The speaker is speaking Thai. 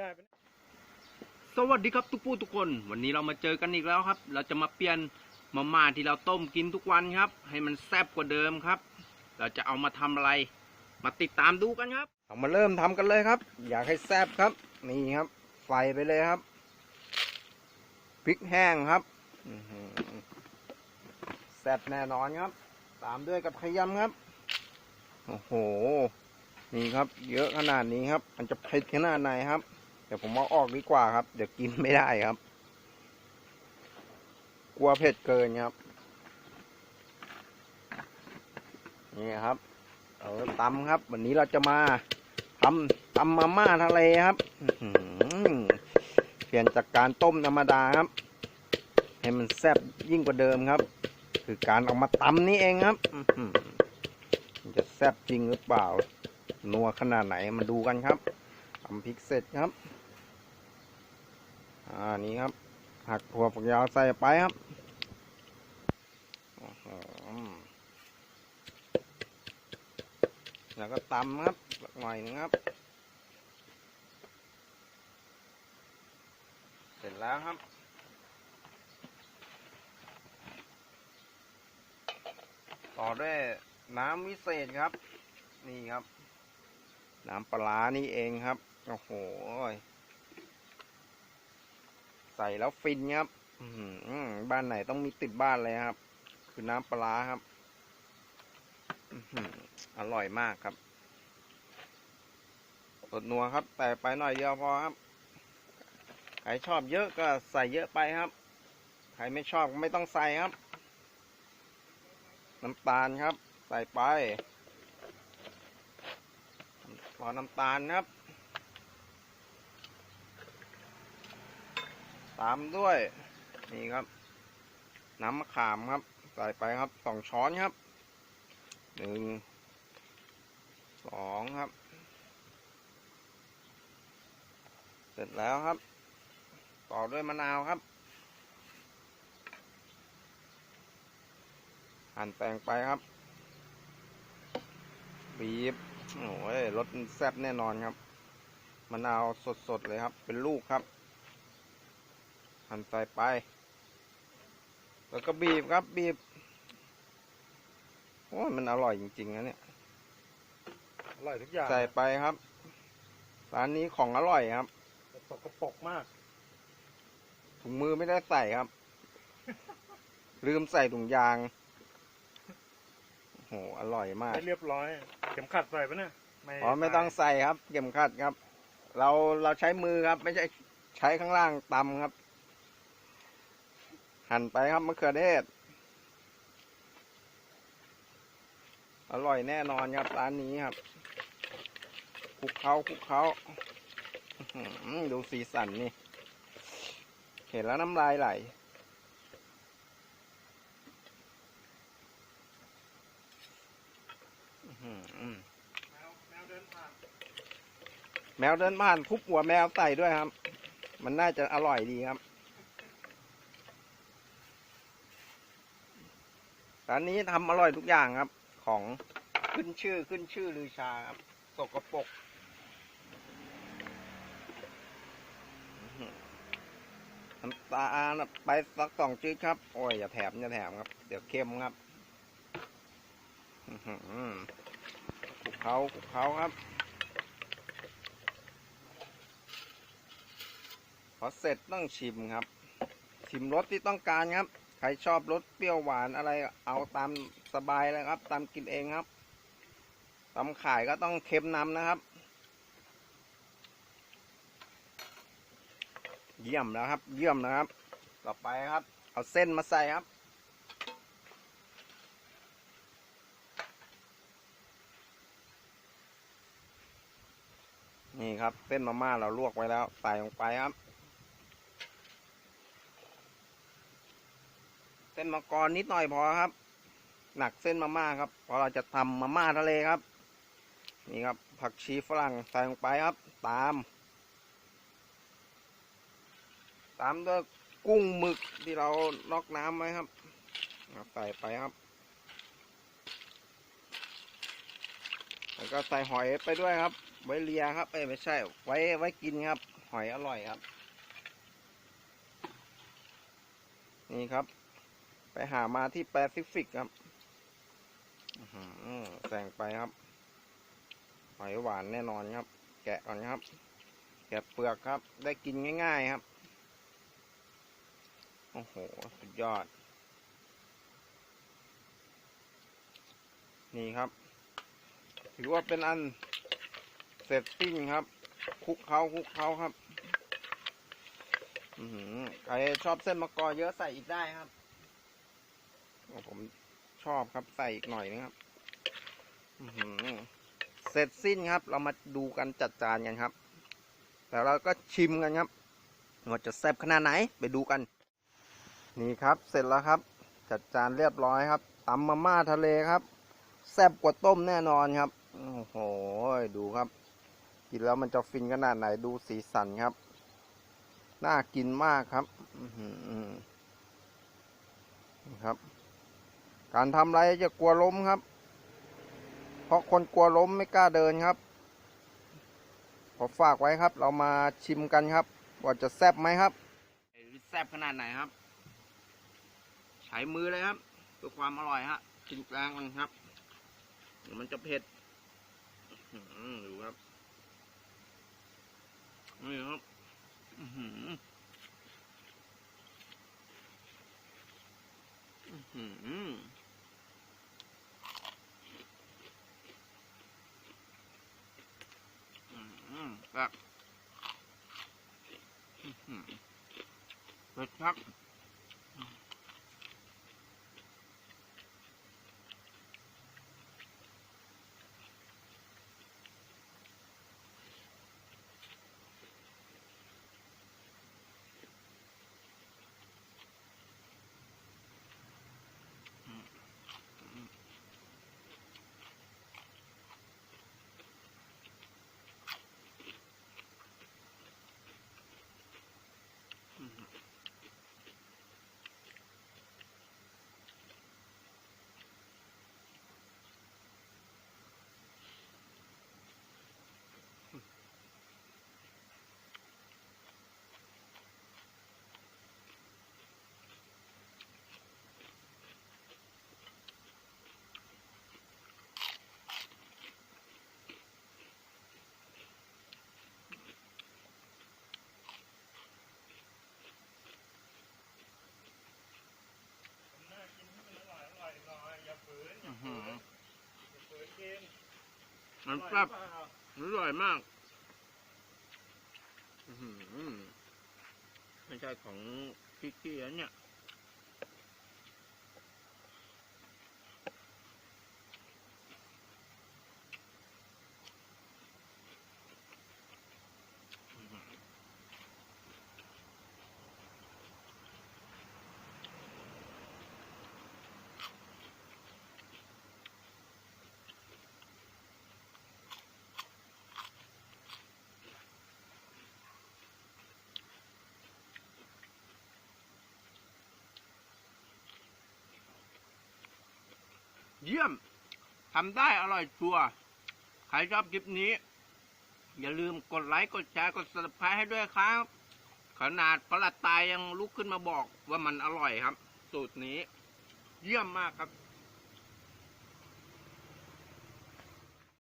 ได้ปะเนี่ยสวัสดีครับทุกผู้ทุกคน วันนี้เรามาเจอกันอีกแล้วครับ เราจะมาเปลี่ยนมาม่าที่เราต้มกินทุกวันครับ ให้มันแซ่บกว่าเดิมครับ เราจะเอามาทำอะไร มาติดตามดูกันครับ เรามาเริ่มทำกันเลยครับ อยากให้แซ่บครับ นี่ครับใส่ไปเลยครับพริกแห้งครับอื้อหือแซ่บแน่นอนครับ ตามด้วยกระเทียมครับ โอ้โห นี่ครับ เยอะขนาดนี้ครับ มันจะเผ็ดขนาดไหนครับ เดี๋ยวผมเอาออกดีกว่าครับ เดี๋ยวกินไม่ได้ครับ กลัวเผ็ดเกินครับ นี่ครับเออตำครับ วันนี้เราจะมาทำตำมาม่าทะเลครับเปลี่ยนจากการต้มธรรมดาครับ ให้มันแซ่บยิ่งกว่าเดิมครับ คือการเอามาตำนี่เองครับจะแซ่บจริงหรือเปล่า นัวขนาดไหนมาดูกันครับตำพริกเสร็จครับ อ่านี้ครับ หักถั่วฝักยาวใส่ไปครับแล้วก็ตำครับหน่อยหนึงครับ เสร็จแล้วครับต่อด้วยน้ำวิเศษครับ นี่ครับ น้ำปลาร้านี่เองครับ โอ้โห ใส่แล้วฟินครับบ้านไหนต้องมีติดบ้านเลยครับ คือน้ำปลาครับอร่อยมากครับสดนัวครับ แต่ไปหน่อยเดียวพอครับ ใครชอบเยอะก็ใส่เยอะไปครับ ใครไม่ชอบไม่ต้องใส่ครับ น้ำตาลครับ ใส่ไป พอน้ำตาลครับ ตามด้วย นี่ครับ น้ำมะขามครับ ใส่ไปครับสองช้อนครับหนึ่งสองครับ เสร็จแล้วครับ ต่อด้วยมะนาวครับหั่นแตงไปครับ บีบโอ้ยรสแซ่บแน่นอนครับ มะนาวสดๆเลยครับ เป็นลูกครับ หั่นใส่ไป แล้วก็บีบครับบีบ โอ้ยมันอร่อยจริงๆนะเนี่ย อร่อยทุกอย่างใส่ไปครับ ร้านนี้ของอร่อยครับแต่สกปรกมาก ถุงมือไม่ได้ใส่ครับ ลืมใส่ถุงยางโอ้โห อร่อยมาก ไม่เรียบร้อย เข็มขัดใส่ปะเนี่ยอ๋อไม่ต้องใส่ครับ เข็มขัดครับ เราเราใช้มือครับ ไม่ใช่ใช้ข้างล่างตำครับ หั่นไปครับมะเขือเทศ อร่อยแน่นอนครับร้านนี้ครับคลุกเขาคลุกเขาดูสีสันนี่ เห็นแล้วน้ำลายไหลแมวเดินผ่านแมวเดินผ่านทุบหัวแมวใส่ด้วยครับ มันน่าจะอร่อยดีครับ ร้านนี้ทำอร่อยทุกอย่างครับ ของขึ้นชื่อขึ้นชื่อลือชาครับสกปรกน้ำตาลไปสักสองจืดครับ โอ้ยอย่าแถมอย่าแถมครับ เดี๋ยวเค็มครับอื้อหือคลุกเขาคลุกเขาครับ พอเสร็จต้องชิมครับ ชิมรสที่ต้องการครับ ใครชอบรสเปรี้ยวหวานอะไรเอาตามสบายเลยครับ ตามกินเองครับตำขายก็ต้องเค็มนำนะครับ เยี่ยมแล้วครับ เยี่ยมนะครับ ต่อไปครับ เอาเส้นมาใส่ครับนี่ครับ เส้นมาม่าเราลวกไว้แล้ว ใส่ลงไปครับ เส้นมะกรนิดหน่อยพอครับ หนักเส้นมาม่าครับเพราะเราจะทำมาม่าทะเลครับ นี่ครับ ผักชีฝรั่งใส่ลงไปครับ ตาม ตามด้วยกุ้งหมึกที่เรานอกน้ำไว้ครับใส่ไปครับ แล้วก็ใส่หอยไปด้วยครับ ไว้เลียครับเอ้ไม่ใช่ ไว้ไว้กินครับ หอยอร่อยครับ นี่ครับ ไปหามาที่แปซิฟิกครับแสงไปครับ หอยหวานแน่นอนครับ แกะก่อนครับ แกะเปลือกครับ ได้กินง่าย ๆครับ โอ้โห สุดยอด นี่ครับ ถือว่าเป็นอันเสร็จสิ้นครับคลุกเขาคลุกเขาครับใครชอบเส้นมะกอเยอะใส่อีกได้ครับ ผมชอบครับใส่อีกหน่อยนึงครับเสร็จสิ้นครับ เรามาดูกันจัดจานกันครับ แต่เราก็ชิมกันครับว่าจะแซ่บขนาดไหนไปดูกัน นี่ครับเสร็จแล้วครับ จัดจานเรียบร้อยครับตำมาม่าทะเลครับ แซ่บกว่าต้มแน่นอนครับโอ้โหดูครับกินแล้วมันจะฟินขนาดไหนดูสีสันครับ น่ากินมากครับ อืครับ การทำอะไรจะกลัวล้มครับ เพราะคนกลัวล้มไม่กล้าเดินครับขอฝากไว้ครับ เรามาชิมกันครับ ว่าจะแซบไหมครับแซบขนาดไหนครับ ใช้มือเลยครับเพื่อความอร่อยฮะชิมกลางมันครับ มันจะเผ็ดอดูครับนี่ครับอืหืออื้อหืออื้อ ครับเผ็ดครับ น่ากินให้มันอร่อยอร่อยหน่อยอย่าฝืนอย่า อื้อ ฝื หื น อ อย่าฝืนกิน มันแซ่บอร่อร่อยมากอื้อหือไม่ใช่ของพี่เกียเนี่ย เยี่ยมทำได้อร่อยชัวร์ใครชอบคลิปนี้ อย่าลืมกดไลค์ กดแชร์ กด subscribe ให้ด้วยครับ ขนาดประหลัดตายยังลุกขึ้นมาบอกว่ามันอร่อยครับ สูตรนี้ เยี่ยมมากครับ